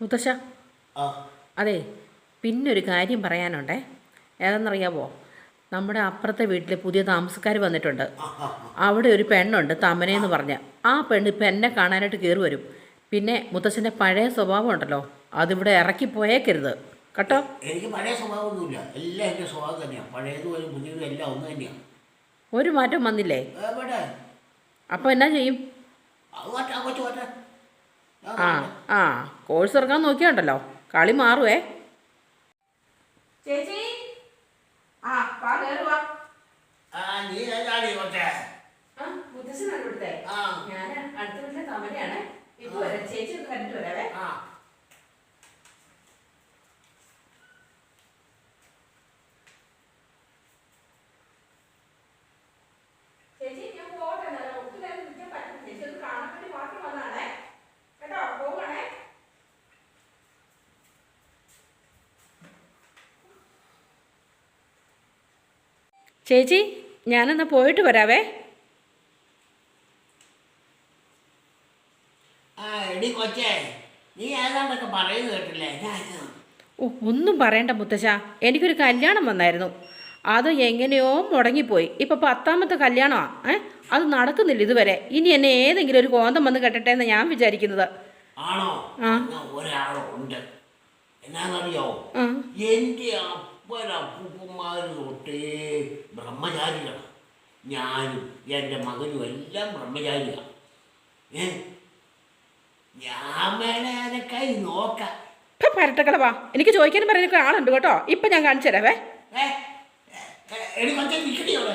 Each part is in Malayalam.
മുത്തശ്ശ. അതെ പിന്നൊരു കാര്യം പറയാനുണ്ടേ. ഏതെന്നറിയാവോ നമ്മുടെ അപ്പുറത്തെ വീട്ടിൽ പുതിയ താമസക്കാർ വന്നിട്ടുണ്ട്. അവിടെ ഒരു പെണ്ണുണ്ട് തമനയെന്ന് പറഞ്ഞ. ആ പെണ്ണ് ഇപ്പം എന്നെ കാണാനായിട്ട് കയറി വരും. പിന്നെ മുത്തശ്ശന്റെ പഴയ സ്വഭാവം ഉണ്ടല്ലോ അതിവിടെ ഇറക്കി പോയേക്കരുത്. കേട്ടോ? എനിക്ക് പഴയ സ്വഭാവമൊന്നുമില്ല. എല്ലാം എന്റെ സ്വഭാവം തന്നെയാണ് പഴയതും പുതിയതും എല്ലാം ഒന്ന് തന്നെയാണ് ഒരു മാറ്റം വന്നില്ലേ? അപ്പം അപ്പോൾ എന്നാ ചെയ്യും? ആ ആ. കോഴ്സ് ഇറങ്ങാൻ നോക്കിയാണ്ടല്ലോ. കളി മാറുവേ. ചേച്ചി? ആ വാ ആ നീ ഏതാടി കൊച്ചേ മുത്തശ്ശനാണ് ഇവിടുത്തെ ആ. ഞാൻ അടുത്ത വീട്ടിലെ തമരയാണ് ഇപ്പൊ വരാം. ചേച്ചി ഒന്ന് കണ്ടിട്ട് വരാവേ. ആ. ചേച്ചി ഞാനൊന്ന് പോയിട്ട് വരാവേ. ഓ ഒന്നും പറയണ്ട മുത്തശ്ശ. എനിക്കൊരു കല്യാണം വന്നായിരുന്നു. അത് എങ്ങനെയോ മുടങ്ങിപ്പോയി. ഇപ്പൊ പത്താമത്തെ കല്യാണമാണ് ഏ അത് നടക്കുന്നില്ല ഇതുവരെ. ഇനി എന്നെ ഏതെങ്കിലും ഒരു കോന്തം വന്ന് കെട്ടട്ടെ എന്ന് ഞാൻ വിചാരിക്കുന്നത്. ആണോ? ഒരാളുണ്ട്. എന്നാന്നറിയോ എന്റെ അപ്പൻ അപ്പൂപ്പന്മാര് തൊട്ടേ ബ്രഹ്മചാരികളാണ് ഞാനും എന്റെ മകനും എല്ലാം ബ്രഹ്മചാരിയാണ് ഏ? ഞാൻ വേണേ അതൊക്കെ നോക്കാം. ഇപ്പം പരട്ടക്കളവാ. എനിക്ക് ചോദിക്കാനും പറയാനൊക്കെ ആളുണ്ട് കേട്ടോ. ഇപ്പൊ ഞാൻ കാണിച്ചു തരാവേ. ഞാനും ഉണ്ടടി. ഞാനും ഒരു അംഗത്തിനുണ്ടടി ഒരു അംഗത്തിനുണ്ട്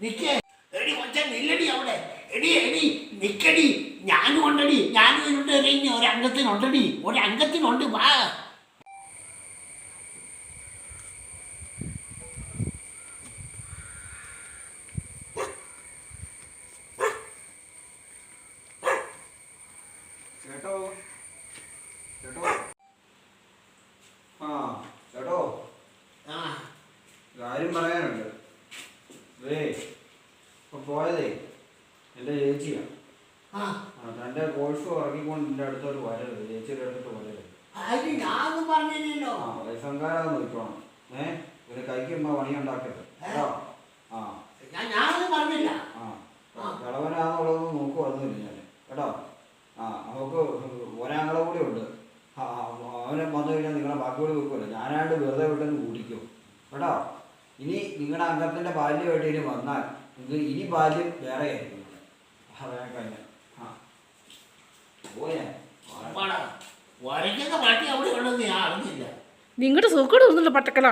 നിക്കേ എടി കൊച്ചെ നില്ലടി അവിടെ എടി എടി നിക്കടി ഞാനും ഉണ്ടടി ഞാനും ഇതിനുണ്ട് ഇനി ഒരംഗത്തിനുണ്ടടി ഒരംഗത്തിനുണ്ട് വാ ചേട്ടോ ചേട്ടോ ആ ചേട്ടോ ആ. കാര്യം പറയാനുണ്ട്. വേ ഇപ്പൊ പോയതേ എന്റെ ചേച്ചിയാ. ആ. തന്റെ കോഴ്സ് ഇറങ്ങിക്കൊണ്ട് എന്റെ അടുത്തോട്ട് വരരുത് ചേച്ചിയുടെ അടുത്തോട്ട് വരരുത് ആ വയസ്സങ്കാരാതെ നോക്കണം ഏഹ് ഒരു കൈക്കുമ്പോ പണി ഉണ്ടാക്കരുത് കേട്ടോ ആ ഞാൻ ഞാനൊന്നും പറഞ്ഞില്ല ആ കിളവനാന്നുള്ളത് നോക്കുവായിരുന്നില്ല ഞാൻ കേട്ടോ നമുക്ക് ഒരാങ്ങളെ കൂടി ഉണ്ട്. അവനെ വന്നു കഴിഞ്ഞാൽ നിങ്ങളെ ബാക്കിയോട് വെക്കുമല്ലോ. ഞാനായിട്ട് വെറുതെ വിട്ടെന്ന് കൂടിക്കും കേട്ടോ? ഇനി നിങ്ങളുടെ അംഗത്തിന്റെ ബാല്യമായിട്ട് ഇനി വന്നാൽ നിങ്ങൾ ഇനി ബാല്യം വേറെ ആയിരിക്കും. പറയാൻ കഴിഞ്ഞ ആ. പോയേ. ഉറപ്പാടാ. വരയ്ക്കുന്ന പാട്ടി അവിടെ ഉണ്ടെന്ന് ഞാൻ അറിഞ്ഞില്ല. നിങ്ങളുടെ സുഖം ഒന്നുമില്ല പട്ടക്കള